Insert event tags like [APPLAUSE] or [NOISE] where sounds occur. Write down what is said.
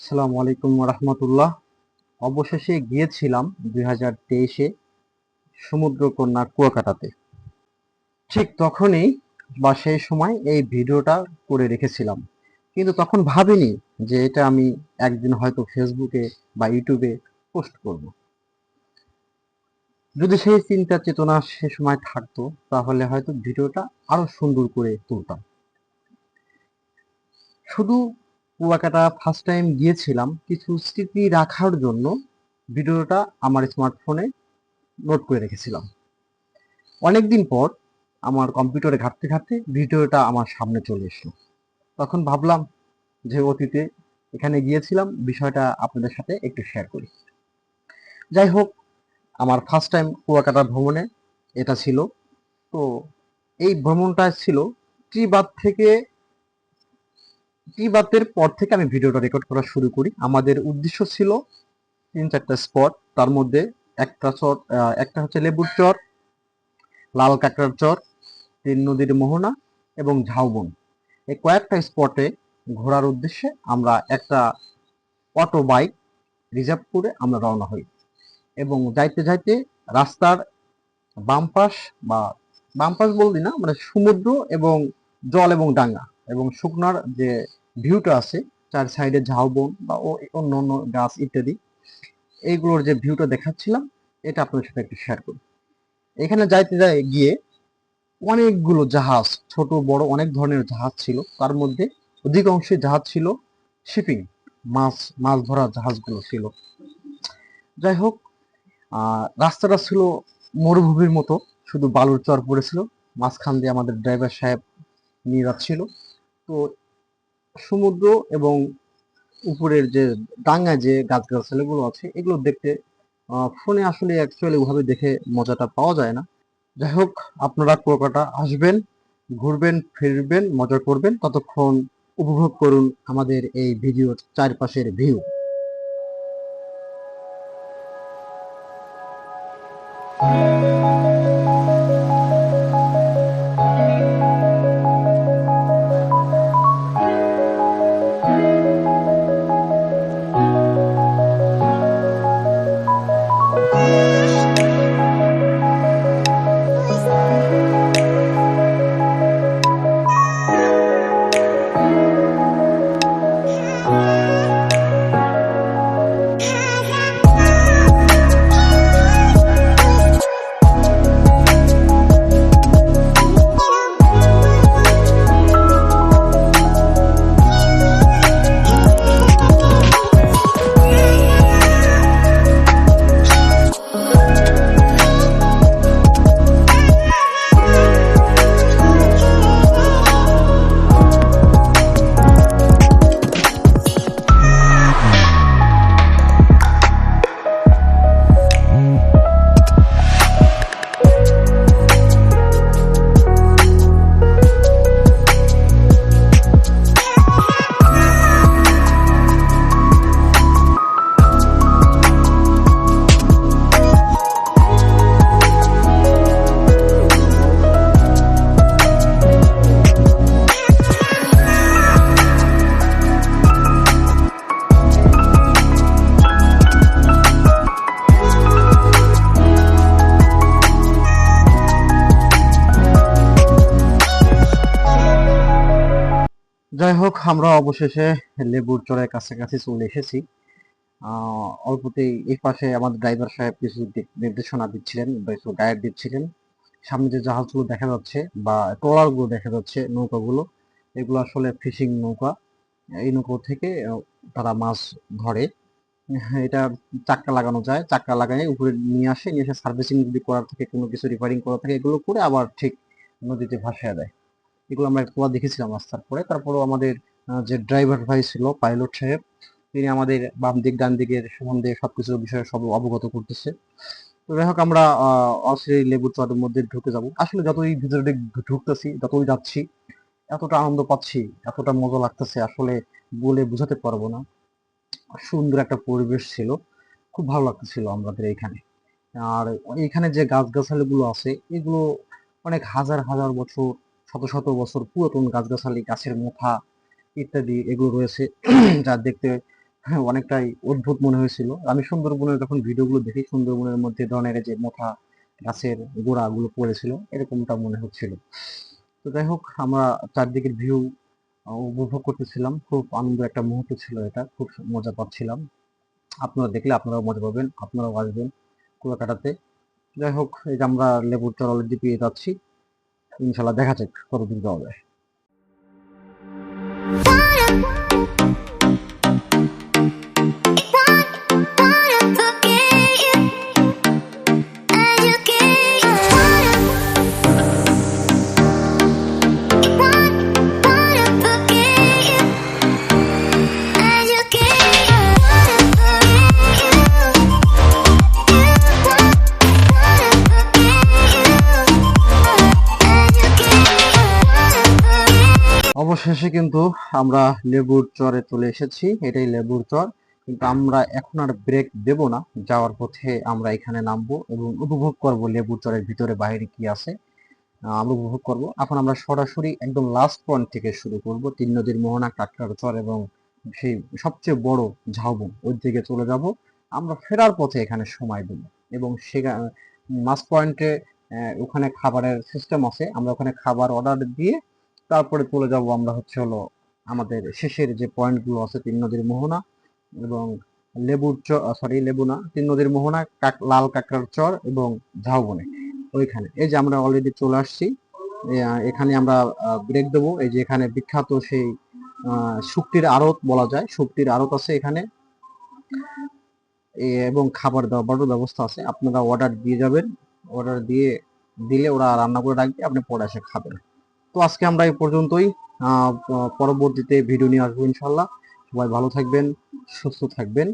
আসসালামু আলাইকুম রহমতুল্লাহ অবশেষে গিয়েছিলাম দুই হাজার তেইশে সমুদ্রকন্যা কুয়াকাটাতে। ঠিক তখনই বা সেই সময় এই ভিডিওটা করে রেখেছিলাম। কিন্তু তখন ভাবিনি যে এটা আমি একদিন হয়তো ফেসবুকে বা ইউটিউবে পোস্ট করব। যদি সেই চিন্তা চেতনা সে সময় থাকতো, তাহলে হয়তো ভিডিওটা আরও সুন্দর করে তুলতাম। শুধু কুয়াকাটা ফার্স্ট টাইম গিয়েছিলাম, কিছু স্মৃতি রাখার জন্য ভিডিওটা আমার স্মার্টফোনে নোট করে রেখেছিলাম। অনেকদিন পর আমার কম্পিউটারে ঘাটতে ঘাটতে ভিডিওটা আমার সামনে চলে এসলো। তখন ভাবলাম যে অতীতে এখানে গিয়েছিলাম, বিষয়টা আপনাদের সাথে একটু শেয়ার করি। যাই হোক, আমার ফার্স্ট টাইম কুয়াকাটা ভ্রমণে এটা ছিল। তো এই ভ্রমণটা ছিল ত্রিবাদ থেকে ত্রিবাতের পর থেকে আমি ভিডিওটা রেকর্ড করা শুরু করি। আমাদের উদ্দেশ্য ছিল তিন চারটা স্পট তার মধ্যে একটা চর একটা হচ্ছে লেবুর চর, লাল কাঁকড়ার চর, তিন নদীর মোহনা এবং ঝাউবন। এই কয়েকটা স্পটে ঘোরার উদ্দেশ্যে আমরা একটা অটো বাইক রিজার্ভ করে আমরা রওনা হই। এবং যাইতে যাইতে রাস্তার বাম পাশ বা বাম পাশ বলদি না মানে সমুদ্র এবং জল এবং ডাঙ্গা এবং শুকনার যে ভিউটা আছে, চার সাইডে ঝাউবন বা অন্য অন্য গাছ ইত্যাদি। এইগুলোর যে ভিউটা দেখাচ্ছিলাম, এটা আপনাদের সাথে একটু শেয়ার করি। এখানে যাইতে যাই গিয়ে, অনেকগুলো জাহাজ, ছোট, বড় অনেক ধরনের জাহাজ ছিল। তার মধ্যে অধিকাংশ জাহাজ ছিল শিপিং মাছ মাছ ধরা জাহাজগুলো ছিল। যাই হোক রাস্তাটা ছিল মরুভূমির মতো, শুধু বালুর চর পড়েছিল। মাঝখান দিয়ে আমাদের ড্রাইভার সাহেব নিয়ে যাচ্ছিল। তো সমুদ্র এবং উপরের যে ডাঙ্গায় যে গাছগাছালিগুলো আছে, এগুলো দেখতে ফোনে আসলে অ্যাকচুয়ালি ওভাবে দেখে মজাটা পাওয়া যায় না। যাই হোক, আপনারা কুয়াকাটা আসবেন, ঘুরবেন, ফিরবেন, মজা করবেন। ততক্ষণ উপভোগ করুন আমাদের এই ভিডিওর চারপাশের ভিউ। যাই হোক, আমরা অবশেষে লেবুর চরের কাছাকাছি চলে এসেছি। অল্পতেই এই পাশে আমাদের ড্রাইভার সাহেব কিছু নির্দেশনা দিচ্ছিলেন, কিছু গাইড দিচ্ছিলেন। সামনে যে জাহাজগুলো দেখা যাচ্ছে বা ট্রলারগুলো দেখা যাচ্ছে, নৌকাগুলো, এগুলো আসলে ফিশিং নৌকা। এই নৌকা থেকে তারা মাছ ধরে। এটা চাক্কা লাগানো যায়, চাক্কা লাগাই উপরে নিয়ে আসে, নিয়ে এসে সার্ভিসিং যদি করার থাকে, কোনো কিছু রিপেয়ারিং করা থাকে, এগুলো করে আবার ঠিক নদীতে ভাসিয়ে দেয়। এগুলো আমরা একবার দেখেছিলাম রাস্তার পরে তারপরেও আমাদের যে ড্রাইভার ভাই ছিল পাইলট সাহেব, তিনি আমাদের বাম দিক, ডান দিকের সম্বন্ধে সবকিছু বিষয়ে সব অবগত করতেছে। তো যাই হোক, আমরা অচিরেই লেবুর চরের মধ্যে ঢুকে যাব। আসলে যতই ভিতরে ঢুকতেছি, যতই যাচ্ছি, এতটা আনন্দ পাচ্ছি, এতটা মজা লাগতেছে, আসলে বলে বোঝাতে পারব না। সুন্দর একটা পরিবেশ ছিল, খুব ভালো লাগতেছিল আমাদের এখানে। আর এখানে যে গাছগাছালি গুলো আছে, এগুলো অনেক হাজার হাজার বছর শত শত বছর পুরাতন গাছগাছালি, গাছের মোথা ইত্যাদি এগুলো রয়েছে, [CLEARS THROAT] যা দেখতে অনেকটাই অদ্ভুত মনে হয়েছিল। আমি সুন্দরবনের যখন ভিডিওগুলো দেখি, সুন্দরবনের মধ্যে ধরনের যে মোটা গাছের গোড়াগুলো পড়েছিল, এরকমটা মনে হচ্ছিল। তো যাই হোক, আমরা চারদিকের ভিউ উপভোগ করতেছিলাম। খুব আনন্দ একটা মুহূর্ত ছিল এটা, খুব মজা পাচ্ছিলাম। আপনারা দেখলে আপনারাও মজা পাবেন, আপনারাও আসবেন কুয়াকাটাতে যাই হোক, এই যে আমরা লেবুর চর অলরেডি পেয়ে যাচ্ছি। ইনশাল্লাহ দেখা যাক কতদূর যাওয়া যায়। অবশেষে কিন্তু আমরা লেবুর চরে চলে এসেছি, এটাই লেবুর চর। কিন্তু আমরা এখন আর ব্রেক দেব না, যাওয়ার পথে আমরা এখানে নামবো এবং উপভোগ করব লেবুর চরের ভিতরে বাইরে কি আছে। আমরা উপভোগ করব। এখন আমরা সরাসরি একদম লাস্ট পয়েন্ট থেকে শুরু করব, তিন নদীর মোহনা, কাকড়ার চর এবং সেই সবচেয়ে বড় ঝাউবন, ওই দিকে চলে যাব। আমরা ফেরার পথে এখানে সময় দেব এবং সেখানে মাস পয়েন্টে ওখানে খাবারের সিস্টেম আছে। আমরা ওখানে খাবার অর্ডার দিয়ে তারপরে চলে যাব আমরা হচ্ছে হলো আমাদের শেষের যে পয়েন্টগুলো আছে তিন নদীর মোহনা এবং লেবুর সরি লেবু না, তিন নদীর মোহনা লাল কাঁকড়ার চর এবং ঝাউবনে ওইখানে। এই যে আমরা অলরেডি চলে আসছি। এখানে আমরা ব্রেক দেবো। এই যে এখানে বিখ্যাত সেই শুক্তির আড়ত বলা যায়। শুক্তির আড়ত আছে এখানে। এবং খাবার দাবারও ব্যবস্থা আছে। আপনারা অর্ডার দিয়ে যাবেন। অর্ডার দিয়ে দিলে ওরা রান্না করে রাখবে। আপনি পরে এসে খাবেন। তো আজকে আমরা এই পর্যন্তই। পরবর্তীতে ভিডিও নিয়ে আসব ইনশাল্লাহ। সবাই ভালো থাকবেন, সুস্থ থাকবেন।